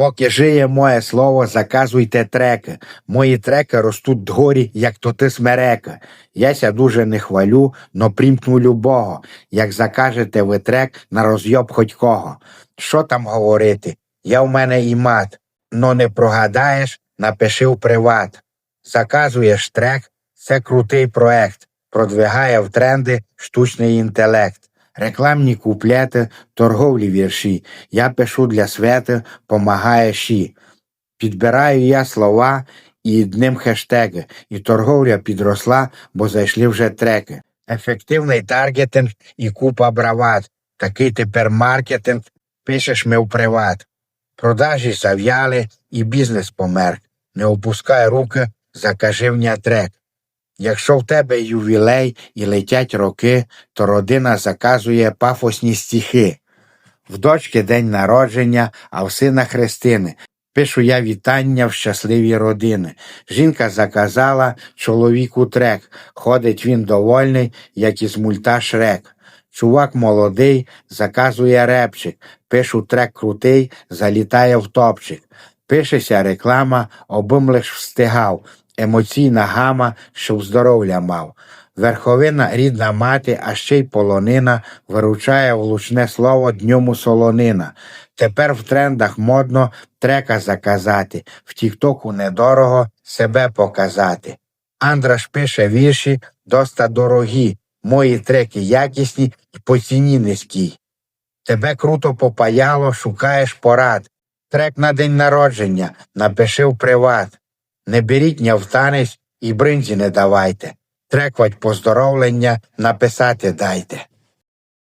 Поки жиє моє слово, заказуйте треки. Мої треки ростуть дгорі, як то ти смерека. Яся дуже не хвалю, но прімкну любого. Як закажете ви трек на розйоб хоть кого. Що там говорити? Я в мене і мат. Но не прогадаєш, напиши в приват. Заказуєш трек, це крутий проект. Продвигає в тренди штучний інтелект. Рекламні куплети, торговлі вірші. Я пишу для свети, помагає ші. Підбираю я слова і ним хештеги, і торговля підросла, бо зайшли вже треки. Ефективний таргетинг і купа брават. Такий тепер маркетинг, пишеш ми в приват. Продажі зав'яли і бізнес помер. Не опускай руки, закажи мені трек. Якщо в тебе ювілей і летять роки, то родина заказує пафосні стихи. В дочки день народження, а в сина хрестини. Пишу я вітання в щасливі родини. Жінка заказала чоловіку трек. Ходить він довольний, як із мульта Шрек. Чувак молодий, заказує репчик. Пишу трек крутий, залітає в топчик. Пишеся реклама, обим лиш встигав. Емоційна гама, щоб здоров'я мав. Верховина рідна мати, а ще й полонина виручає влучне слово дньому солонина. Тепер в трендах модно трека заказати, в Тіктоку недорого себе показати. Андраш пише вірші доста дорогі, мої треки якісні і по ціні низькій. Тебе круто попаяло, шукаєш порад. Трек на день народження, напиши в приват. Не беріть нявтанець і бринзі не давайте. Треквать поздоровлення написати дайте.